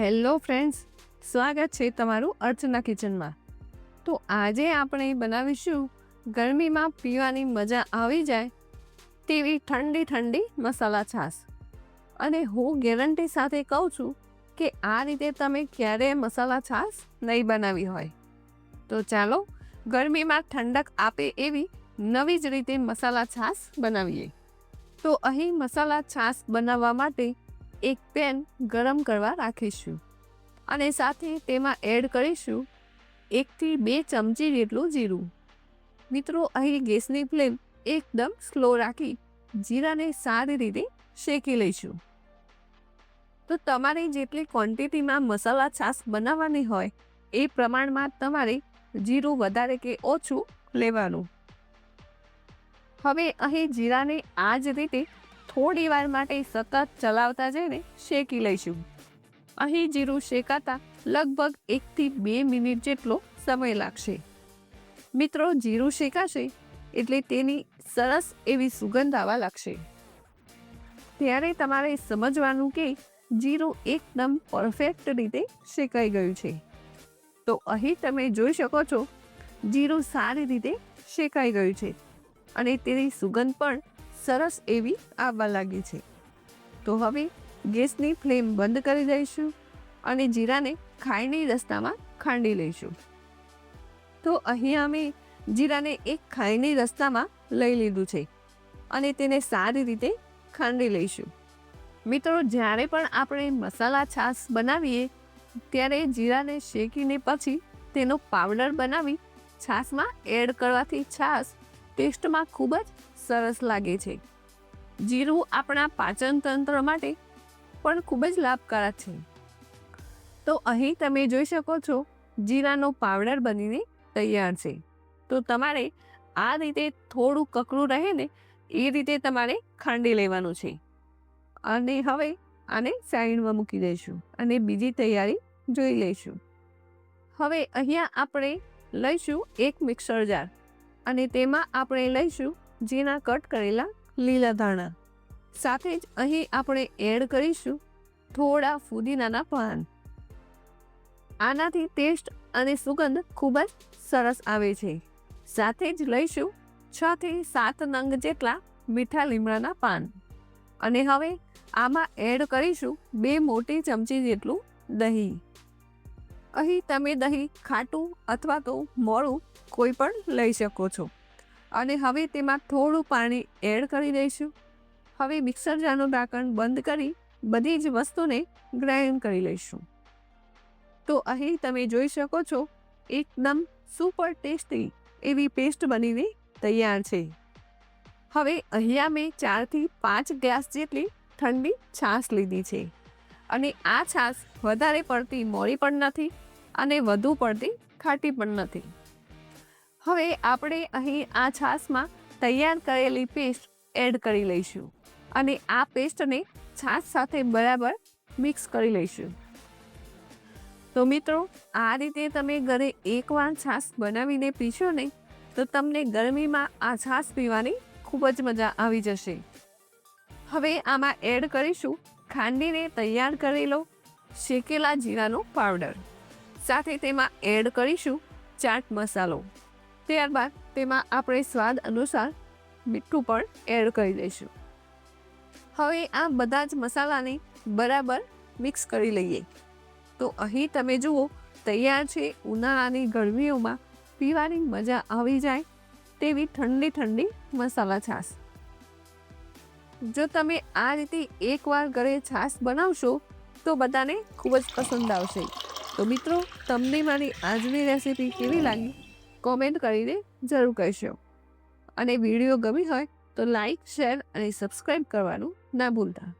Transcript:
Hello friends, સ્વાગત છે તમારું અર્ચના કિચનમાં. તો આજે આપણે બનાવીશું ગરમીમાં પીવાની મજા આવી જાય તેવી ઠંડી ઠંડી મસાલા છાશ. અને હું ગેરંટી સાથે કહું છું કે આ રીતે તમે ક્યારેય મસાલા છાશ નહીં બનાવી હોય. તો ચાલો ગરમીમાં ઠંડક આપે એવી નવી જ રીતે મસાલા છાશ બનાવીએ. તો અહીં મસાલા છાશ બનાવવા માટે એક પેન ગરમ કરવા રાખીશું અને સાથે તેમાં એડ કરીશું એકથી બે ચમચી જેટલું જીરું. મિત્રો, અહીં ગેસની ફ્લેમ એકદમ સ્લો રાખી જીરાને સારી રીતે શેકી લઈશું. તો તમારે જેટલી ક્વોન્ટિટીમાં મસાલા છાશ બનાવવાની હોય એ પ્રમાણમાં તમારે જીરું વધારે કે ઓછું લેવાનું. હવે અહીં જીરાને આ જ રીતે થોડી વાર માટે સતત ચલાવતા જઈને શેકી લઈશું. અહીં જીરું શેકાતા લગભગ એકથી બે મિનિટ જેટલો સમય લાગશે. મિત્રો, જીરું શેકાશે એટલે તેની સરસ એવી સુગંધ આવવા લાગશે. ત્યારે તમારે સમજવાનું કે જીરું એકદમ પરફેક્ટ રીતે શેકાઈ ગયું છે. તો અહીં તમે જોઈ શકો છો, જીરું સારી રીતે શેકાઈ ગયું છે અને તેની સુગંધ પણ સરસ એવી આવવા લાગી છે. તો હવે ગેસની ફ્લેમ બંધ કરી દઈશું અને જીરાને ખાંડની રસ્તામાં ખાંડી લઈશું. તો અહીં અમે જીરાને એક ખાંડની રસ્તામાં લઈ લીધું છે અને તેને સારી રીતે ખાંડી લઈશું. મિત્રો, જ્યારે પણ આપણે મસાલા છાશ બનાવીએ, ત્યારે જીરાને શેકીને પછી તેનો પાવડર બનાવી છાશમાં એડ કરવાથી છાશ ટેસ્ટમાં ખૂબ જ સરસ લાગે છે. જીરું આપણા પાચન તંત્ર માટે પણ ખૂબ જ લાભકારક છે. તો અહીં તમે જોઈ શકો છો, જીરાનો પાવડર બનીને તૈયાર છે. તો તમારે આ રીતે થોડું કકડું રહે ને, એ રીતે તમારે ખાંડી લેવાનું છે. અને હવે આને સાઈડમાં મૂકી દઈશું અને બીજી તૈયારી જોઈ લઈશું. હવે અહીંયા આપણે લઈશું એક મિક્સર જાર અને તેમાં આપણે લઈશું ઝીણા કટ કરેલા લીલા ધાણા. સાથે જ અહીં આપણે એડ કરીશું થોડા ફુદીનાના પાન. આનાથી ટેસ્ટ અને સુગંધ ખૂબ જ સરસ આવે છે. સાથે જ લઈશું છ થી સાત નંગ જેટલા મીઠા લીમડાના પાન. અને હવે આમાં એડ કરીશું બે મોટી ચમચી જેટલું દહીં. અહીં તમે દહીં ખાટું અથવા તો મોળું કોઈ પણ લઈ શકો છો. અને હવે તેમાં થોડું પાણી એડ કરી દઈશું. હવે મિક્સર જારનું ઢાંકણ બંધ કરી બધી જ વસ્તુને ગ્રાઇન્ડ કરી લઈશું. તો અહીં તમે જોઈ શકો છો, એકદમ સુપર ટેસ્ટી એવી પેસ્ટ બનીને તૈયાર છે. હવે અહીંયા મેં ચારથી પાંચ ગ્લાસ જેટલી ઠંડી છાશ લીધી છે. અને આ છાશ વધારે પડતી મોડી પણ નથી અને વધુ પડતી ખાટી પણ નથી. હવે આપણે અહીં આ છાશમાં તૈયાર કરેલી પેસ્ટ એડ કરી લઈશું અને આ પેસ્ટને છાશ સાથે બરાબર મિક્સ કરી લઈશું. તો મિત્રો, આ રીતે તમે ઘરે એકવાર છાશ બનાવીને પીશો ને, તો તમને ગરમીમાં આ છાશ પીવાની ખૂબ જ મજા આવી જશે. હવે આમાં એડ કરીશું ખાંડીને તૈયાર કરેલો શેકેલા જીરાનો પાવડર. સાથે તેમાં એડ કરીશું ચાટ મસાલો. ત્યારબાદ તેમાં આપણે સ્વાદ અનુસાર મીઠું પણ એડ કરી દઈશું. હવે આ બધા જ મસાલાને બરાબર મિક્સ કરી લઈએ. તો અહીં તમે જુઓ, તૈયાર છે ઉનાળાની ગરમીઓમાં પીવાની મજા આવી જાય તેવી ઠંડી ઠંડી મસાલા છાશ. જો તમે આ રીતે એકવાર ઘરે છાશ બનાવશો, તો બધાને ખૂબ જ પસંદ આવશે. તો મિત્રો, તમને મારી આજની રેસીપી કેવી લાગી? કોમેન્ટ કરીને જરૂર કહેશો અને વીડિયો ગમી હોય તો લાઈક, શેર અને સબસ્ક્રાઈબ કરવાનું ના ભૂલતા.